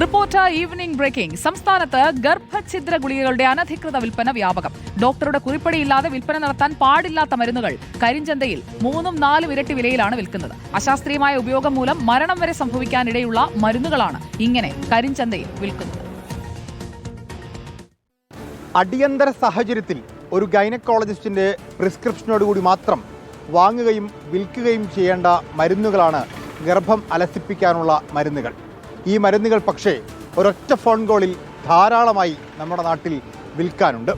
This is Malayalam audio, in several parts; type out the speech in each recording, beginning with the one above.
Reporter evening breaking. സംസ്ഥാനത്ത് ഗർഭഛിദ്ര ഗുളികകളുടെ അനധികൃത വിൽപ്പന വ്യാപകം. ഡോക്ടറുടെ കുറിപ്പടിയില്ലാതെ വിൽപ്പന നടത്താൻ പാടില്ലാത്ത മരുന്നുകൾ കരിഞ്ചന്തയിൽ മൂന്നും നാലും ഇരട്ടി വിലയിലാണ് വിൽക്കുന്നത്. അശാസ്ത്രീയമായ ഉപയോഗം മൂലം മരണം വരെ സംഭവിക്കാനിടയുള്ള മരുന്നുകളാണ് ഇങ്ങനെ കരിഞ്ചന്തയിൽ വിൽക്കുന്നത്. അടിയന്തര സാഹചര്യത്തിൽ ഒരു ഗൈനക്കോളജിസ്റ്റിന്റെ പ്രിസ്ക്രിപ്ഷനോടുകൂടി മാത്രം വാങ്ങുകയും വിൽക്കുകയും ചെയ്യേണ്ട മരുന്നുകളാണ് ഗർഭം അലസിപ്പിക്കാനുള്ള മരുന്നുകൾ. ഈ മരുന്നുകൾ പക്ഷേ ഒരൊറ്റ ഫോൺ കോളിൽ ധാരാളമായി നമ്മുടെ നാട്ടിൽ വിൽക്കാനുണ്ട്.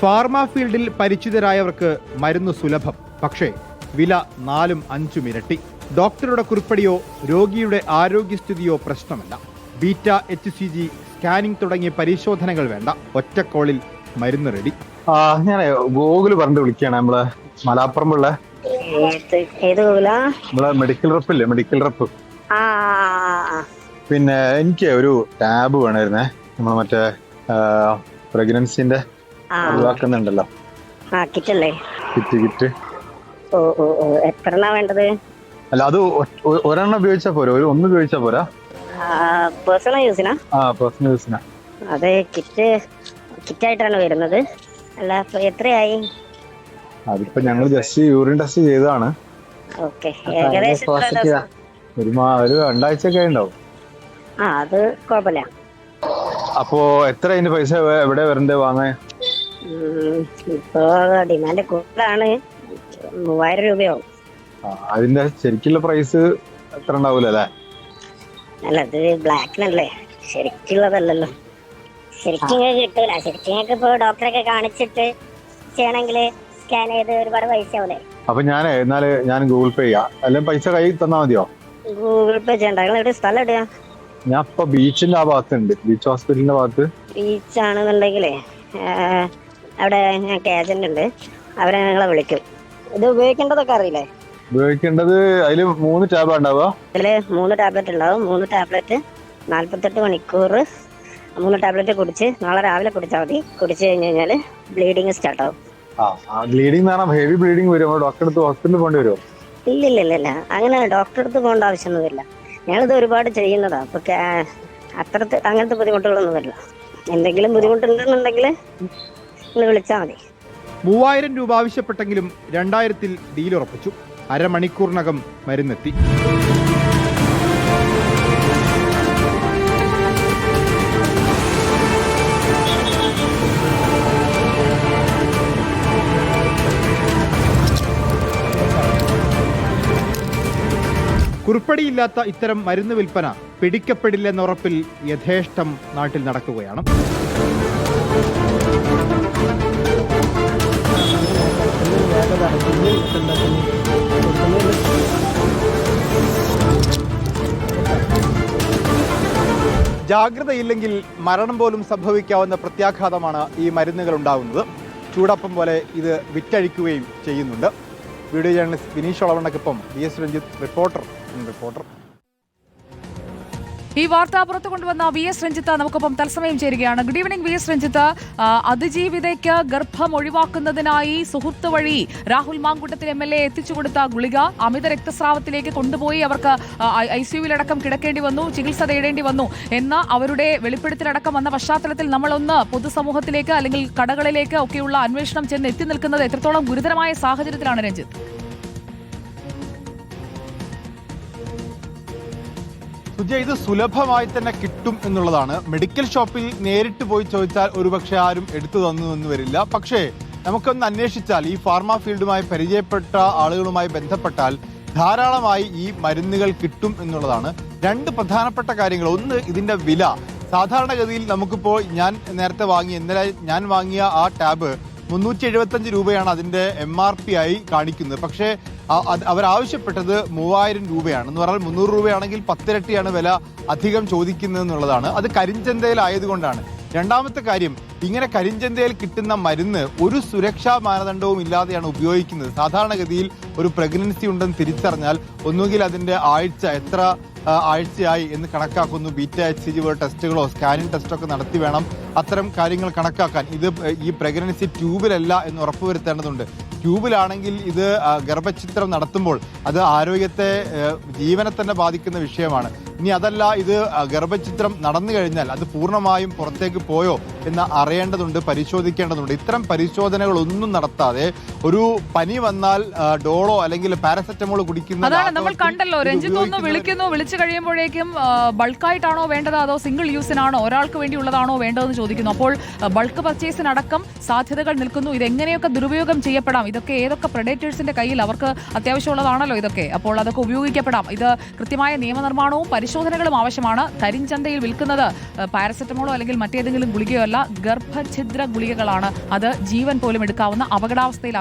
ഫാർമ ഫീൽഡിൽ പരിചിതരായവർക്ക് മരുന്ന് സുലഭം പക്ഷേ വില നാലും അഞ്ചും ഇരട്ടി. ഡോക്ടറുടെ കുറിപ്പടിയോ രോഗിയുടെ ആരോഗ്യസ്ഥിതിയോ പ്രശ്നമല്ല. Beta H C G scanning തുടങ്ങിയ പരിശോധനകൾ വേണ്ട. ഒറ്റക്കോളിൽ കോളിൽ മരുന്ന് റെഡി ആ ഞാനേ ഗൂഗിൾ പറഞ്ഞിട്ട് വിളിക്കുകയാണ് നമ്മൾ മലാപ്പുറമുള്ള ഏത് ഗൂഗിളാ നമ്മളെ മെഡിക്കൽ റപ്പില്ലേ ഇല്ലേ മെഡിക്കൽ റപ്പ് ആ പിന്നെ എനിക്ക് ഒരു ടാബ് വേണമായിരുന്നേ നമ്മളെ മറ്റേ പ്രഗ്നൻസിന്റെ ഒഴിവാക്കുന്നുണ്ടല്ലോ. ആ കിറ്റല്ലേ? Kit kit. ഓ ഓ ഓ. എത്ര വേണ്ടത്? അല്ല അത് ഒരെണ്ണം ഉപയോഗിച്ചാ പോരാ? ഒരു ഒന്ന് ഉപയോഗിച്ചാ പോരാ? പേഴ്സണൽ യൂസിനാ ആ പേഴ്സണൽ യൂസിനാ അത് കിറ്റ് കിറ്റായിട്ടാണ് വരുന്നത്. അല്ല എത്രയായി? അതിപ്പോ ഞങ്ങൾ ജസ്റ്റ് യൂറിൻ ടെസ്റ്റ് ചെയ്തതാണ്. ഓക്കെ ഏകദേശം എത്ര ദിവസം? ഒരു ഒരു രണ്ടാഴ്ച ഒക്കെ ഉണ്ടാവും. ആ അത് കുഴപ്പമില്ല. അപ്പോ എത്ര അതിന്റെ പൈസ എവിടെ വരണ്ടേ വാങ്ങാൻ? ഉം, ഡിമാൻഡ് കൂടുതലാണ്. മൂവായിരം രൂപയാവും. അതിന്റെ ശരിക്കുള്ള പ്രൈസ് എത്ര ഉണ്ടാവൂല അല്ലേ ഇത് ബ്ലാക്കിനല്ലേ? ശരിക്കുള്ളതല്ലല്ലോ. ശരിക്കും കിട്ടൂല. ശരിക്കും ഇപ്പൊ ഡോക്ടറൊക്കെ കാണിച്ചിട്ട് ചെയ്യണമെങ്കിൽ സ്കാൻ ചെയ്ത് ഒരുപാട് പൈസ ആവൂലേ? അപ്പൊ ഞാൻ എന്നാൽ ഞാൻ ഗൂഗിൾ പേ ചെയ്യാം. അല്ലെങ്കിൽ പൈസ കൈ തന്നാ മതിയോ? ഗൂഗിൾ പേ ചെയ്യണ്ട. എവിടെ സ്ഥലം എവിടെയാ? ഞാൻ ഇപ്പൊ ബീച്ചിന്റെ ആ ഭാഗത്തുണ്ട്. ബീച്ച് ഹോസ്പിറ്റലിന്റെ ഭാഗത്ത്. ബീച്ച് ആണെന്നുണ്ടെങ്കിലേ അവിടെ ഞാൻ കേജന്റ് ഉണ്ട്. അവരെ നിങ്ങളെ വിളിക്കും. ഇത് ഉപയോഗിക്കേണ്ടതൊക്കെ അറിയില്ലേ? ഉപയോഗിക്കേണ്ടത് അതിൽ മൂന്ന് ടാബ് ഉണ്ടാവുക. അതിൽ മൂന്ന് ടാബ്ലറ്റ് ഉണ്ടാവും. മൂന്ന് ടാബ്ലറ്റ് നാല്പത്തെട്ട് മണിക്കൂർ മൂന്ന് ടാബ്ലറ്റ് കുടിച്ച് നാളെ രാവിലെ കുടിച്ചാൽ മതി. കുടിച്ചു കഴിഞ്ഞ് കഴിഞ്ഞാൽ ബ്ലീഡിങ് സ്റ്റാർട്ട് ആവും. ആ ബ്ലീഡിംഗ് ഹെവി ബ്ലീഡിംഗ് വരും. ഡോക്ടറെ അടുത്ത് ഹോസ്പിറ്റലിൽ പോകേണ്ടി വരുമോ ഇല്ല ഇല്ല ഇല്ല ഇല്ല. അങ്ങനെ ഡോക്ടറെ അടുത്ത് പോകേണ്ട ആവശ്യമൊന്നുമില്ല ഞങ്ങളിത് ഒരുപാട് ചെയ്യുന്നതാ. അപ്പൊ അത്രത്തെ അങ്ങനത്തെ ബുദ്ധിമുട്ടുകളൊന്നും വരില്ല. എന്തെങ്കിലും ബുദ്ധിമുട്ടുണ്ടെന്നുണ്ടെങ്കിൽ നിങ്ങൾ വിളിച്ചാൽ മതി. മൂവായിരം രൂപ ആവശ്യപ്പെട്ടെങ്കിലും രണ്ടായിരത്തിൽ ഡീൽ ഉറപ്പിച്ചു. അരമണിക്കൂറിനകം മരുന്നെത്തി. കുറിപ്പടിയില്ലാത്ത ഇത്തരം മരുന്ന് വിൽപ്പന പിടിക്കപ്പെടില്ലെന്ന ഉറപ്പിൽ യഥേഷ്ടം നാട്ടിൽ നടക്കുകയാണ്. ജാഗ്രതയില്ലെങ്കിൽ മരണം പോലും സംഭവിക്കാവുന്ന പ്രത്യാഘാതമാണ് ഈ മരുന്നുകൾ ഉണ്ടാകുന്നത് ചൂടപ്പം പോലെ ഇത് വിറ്റഴിക്കുകയും ചെയ്യുന്നുണ്ട്. Video journalist Vineesh ഒളവണ്ണക്കൊപ്പം V S Ranjith reporter reporter. ഈ വാർത്ത പുറത്തു കൊണ്ടുവന്ന വി എസ് രഞ്ജിത്ത് നമുക്കൊപ്പം തത്സമയം ചേരുകയാണ്. Good evening V S Ranjith. അതിജീവിതയ്ക്ക് ഗർഭം ഒഴിവാക്കുന്നതിനായി സുഹൃത്ത് വഴി Rahul Mankoottathil M L A എത്തിച്ചു കൊടുത്ത ഗുളിക അമിത രക്തസ്രാവത്തിലേക്ക് കൊണ്ടുപോയി അവർക്ക് ഐ സിയുവിലടക്കം കിടക്കേണ്ടി വന്നു ചികിത്സ തേടേണ്ടി വന്നു. എന്ന അവരുടെ വെളിപ്പെടുത്തലടക്കം വന്ന പശ്ചാത്തലത്തിൽ നമ്മളൊന്ന് പൊതുസമൂഹത്തിലേക്ക് അല്ലെങ്കിൽ കടകളിലേക്ക് ഒക്കെയുള്ള അന്വേഷണം ചെന്ന് എത്തി നിൽക്കുന്നത് എത്രത്തോളം ഗുരുതരമായ സാഹചര്യത്തിലാണ് രഞ്ജിത്ത്? സുജ ഇത് സുലഭമായി തന്നെ കിട്ടും എന്നുള്ളതാണ്. മെഡിക്കൽ ഷോപ്പിൽ നേരിട്ട് പോയി ചോദിച്ചാൽ ഒരുപക്ഷെ ആരും എടുത്തു തന്നു എന്ന് വരില്ല. പക്ഷേ നമുക്കൊന്ന് അന്വേഷിച്ചാൽ ഈ ഫാർമ ഫീൽഡുമായി പരിചയപ്പെട്ട ആളുകളുമായി ബന്ധപ്പെട്ടാൽ ധാരാളമായി ഈ മരുന്നുകൾ കിട്ടും എന്നുള്ളതാണ്. രണ്ട് പ്രധാനപ്പെട്ട കാര്യങ്ങൾ. ഒന്ന് ഇതിന്റെ വില. സാധാരണഗതിയിൽ നമുക്കിപ്പോൾ ഞാൻ നേരത്തെ വാങ്ങി ഇന്നലെ ഞാൻ വാങ്ങിയ ആ ടാബ് മുന്നൂറ്റി എഴുപത്തഞ്ച് രൂപയാണ് അതിന്റെ എം ആർ പി ആയി കാണിക്കുന്നത്. പക്ഷേ അവരാവശ്യപ്പെട്ടത് മൂവായിരം രൂപയാണ്. എന്ന് പറഞ്ഞാൽ മുന്നൂറ് രൂപയാണെങ്കിൽ പത്തിരട്ടിയാണ് വില അധികം ചോദിക്കുന്നതെന്നുള്ളതാണ്. അത് കരിഞ്ചന്തയിലായതുകൊണ്ടാണ്. രണ്ടാമത്തെ കാര്യം ഇങ്ങനെ കരിഞ്ചന്തയിൽ കിട്ടുന്ന മരുന്ന് ഒരു സുരക്ഷാ മാനദണ്ഡവും ഇല്ലാതെയാണ് ഉപയോഗിക്കുന്നത്. സാധാരണഗതിയിൽ ഒരു പ്രഗ്നൻസി ഉണ്ടെന്ന് തിരിച്ചറിഞ്ഞാൽ ഒന്നുകിൽ അതിന്റെ ആഴ്ച എത്ര ആഴ്ചയായി എന്ന് കണക്കാക്കുന്നു. ബീറ്റ എച്ച് സി ജി പോലെ ടെസ്റ്റുകളോ സ്കാനിങ് ടെസ്റ്റോ ഒക്കെ നടത്തി വേണം അത്തരം കാര്യങ്ങൾ കണക്കാക്കാൻ. ഇത് ഈ പ്രഗ്നൻസി ട്യൂബിലല്ല എന്ന് ഉറപ്പുവരുത്തേണ്ടതുണ്ട്. ട്യൂബിലാണെങ്കിൽ ഇത് ഗർഭചിത്രം നടത്തുമ്പോൾ അത് ആരോഗ്യത്തെ ജീവനെ തന്നെ ബാധിക്കുന്ന വിഷയമാണ്. ഇനി അതല്ല ഇത് ഗർഭചിത്രം നടന്നു കഴിഞ്ഞാൽ അത് പൂർണമായും പുറത്തേക്ക് പോയോ? എന്ന് അറിയേണ്ടതുണ്ട് പരിശോധിക്കേണ്ടതുണ്ട്. ഇത്തരം പരിശോധനകളൊന്നും നടത്താതെ ഒരു പനി വന്നാൽ ഡോളോ അല്ലെങ്കിൽ പാരസെറ്റമോൾ കുടിക്കുന്ന അതാണ് നമ്മൾ കണ്ടല്ലോ. രഞ്ജിത്ത് ഒന്ന് വിളിക്കുന്നു. വിളിച്ചു കഴിയുമ്പോഴേക്കും ബൾക്കായിട്ടാണോ വേണ്ടത് അതോ സിംഗിൾ യൂസിനാണോ? ഒരാൾക്ക് വേണ്ടിയുള്ളതാണോ വേണ്ടതെന്ന് ചോദിക്കുന്നു. അപ്പോൾ ബൾക്ക് പർച്ചേസിനടക്കം സാധ്യതകൾ നിൽക്കുന്നു. ഇതെങ്ങനെയൊക്കെ ദുരുപയോഗം ചെയ്യപ്പെടാം? ഇതൊക്കെ ഏതൊക്കെ പ്രൊഡേറ്റേഴ്സിന്റെ കയ്യിൽ അവർക്ക് അത്യാവശ്യമുള്ളതാണല്ലോ ഇതൊക്കെ. അപ്പോൾ അതൊക്കെ ഉപയോഗിക്കപ്പെടാം. ഇത് കൃത്യമായ നിയമനിർമ്മാണവും പരിശോധനകളും ആവശ്യമാണ്. കരിഞ്ചന്തയിൽ വിൽക്കുന്നത് പാരസെറ്റമോളോ അല്ലെങ്കിൽ മറ്റേതെങ്കിലും ഗുളികയോ ഗർഭഛിദ്ര ഗുളികകളാണ് അത് ജീവൻ പോലും എടുക്കാവുന്ന അപകടാവസ്ഥയിൽ